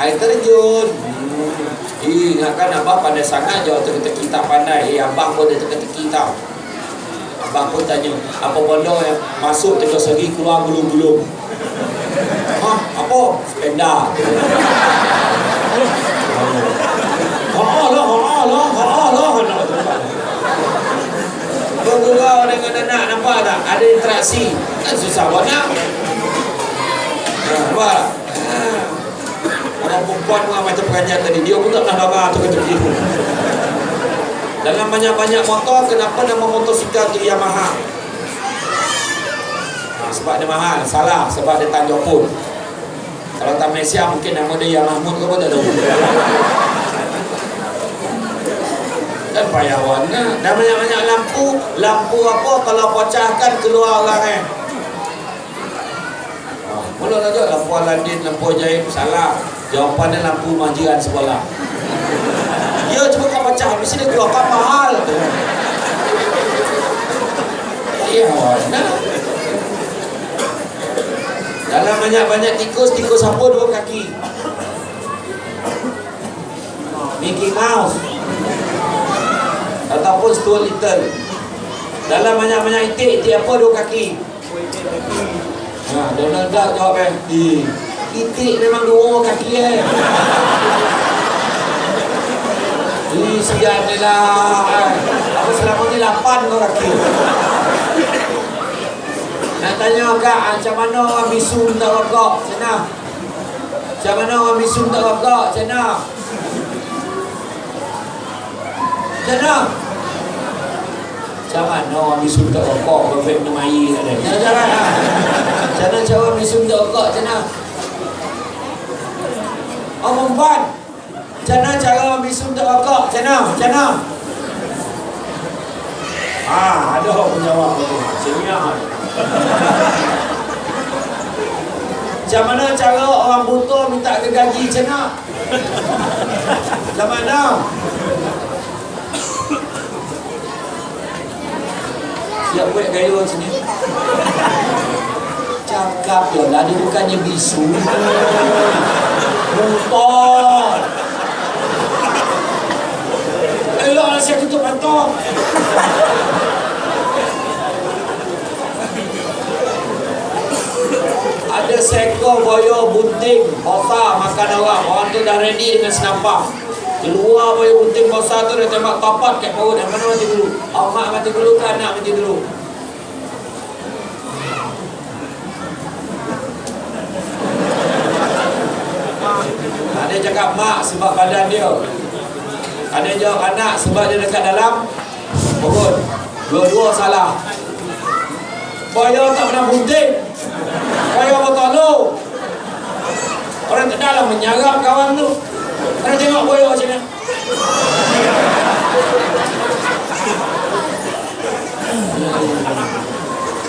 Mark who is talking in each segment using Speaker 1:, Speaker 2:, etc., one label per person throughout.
Speaker 1: Air terjun. Hmm. Ingatkan abang pandai sangat jawab teka-teki tak pandai. Eh, abang pun ada teka-teki tau. Abang pun tanya, apa benda yang masuk teka segi keluar gulung-gulung? Ha, apa? Sepeda. Ha lah, ha lah. Bergurau dengan anak nampak tak? Ada interaksi. Kan susah buat nak. Ha, nampak tak? Orang perempuan dengan macam pengajar tadi. Dia pun tak pernah dengar tu kata begitu Dalam banyak-banyak motor Kenapa nama motosikal tu Yamaha ha, Sebab dia mahal. Salah sebab dia Tanjung Pun. Kalau tak Malaysia mungkin nama dia Yamahmud ke apa tak tahu Dan payah warna Dan banyak-banyak lampu Lampu apa kalau pecahkan keluar orang eh Mula saja lampu Aladin, lampu ajaib salah. Jawapannya lampu majiran sekolah. Ya cuba kau baca, mesti dia keluarkan mahal. Iya, warna. Dalam banyak-banyak tikus, tikus apa dua kaki? Mickey Mouse. Ataupun Stuart Little. Dalam banyak-banyak itik, itik apa dua kaki? Ha, Donald Duck jawab eh. Eh, itik memang dua kaki eh. Eh, sian ni lah. Eh. Apa selama ni lapan kau kaki. Nak tanya kak, macam mana orang bisu minta rokok? Macam mana? Macam mana orang bisu minta rokok? Macam mana? Macam mana? Macam mana orang bisu minta rokok? Perfect minum air tak ada. Jangan jangan. Macam mana cara orang bisu minta rokok? Macam mana? Oh, perempuan. Macam mana cara orang bisu minta rokok? Macam mana? Macam mana? Ah, ada orang menjawab tu. Sini Macam mana cara orang buta minta gergaji macam mana? Macam mana? Siap buat gaya macam Cakap je. Lah Dia bukannya bisu. Mumpon Eloklah saya tutup pantok Ada seekor boyo bunting Bosa makan orang Orang tu dah ready dengan senapang Keluar boyo bunting bosa tu Dia tembak tapat kat perut. Yang mana mati dulu? Mak mati dulu ke anak mati dulu Ada cakap mak sebab badan dia. Ada jawab anak sebab dia dekat dalam Perut. Dua-dua salah. Boyo tak pernah bunting. Boyo bertolong. Orang tak dalam menyarap kawan tu. Mana tengok boyo macam ni.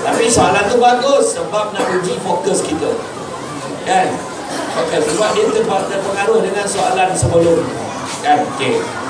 Speaker 1: Tapi soalan tu bagus Sebab nak uji fokus kita. Kan Okay, sebab dia terpengaruh dengan soalan sebelum. Kan, okay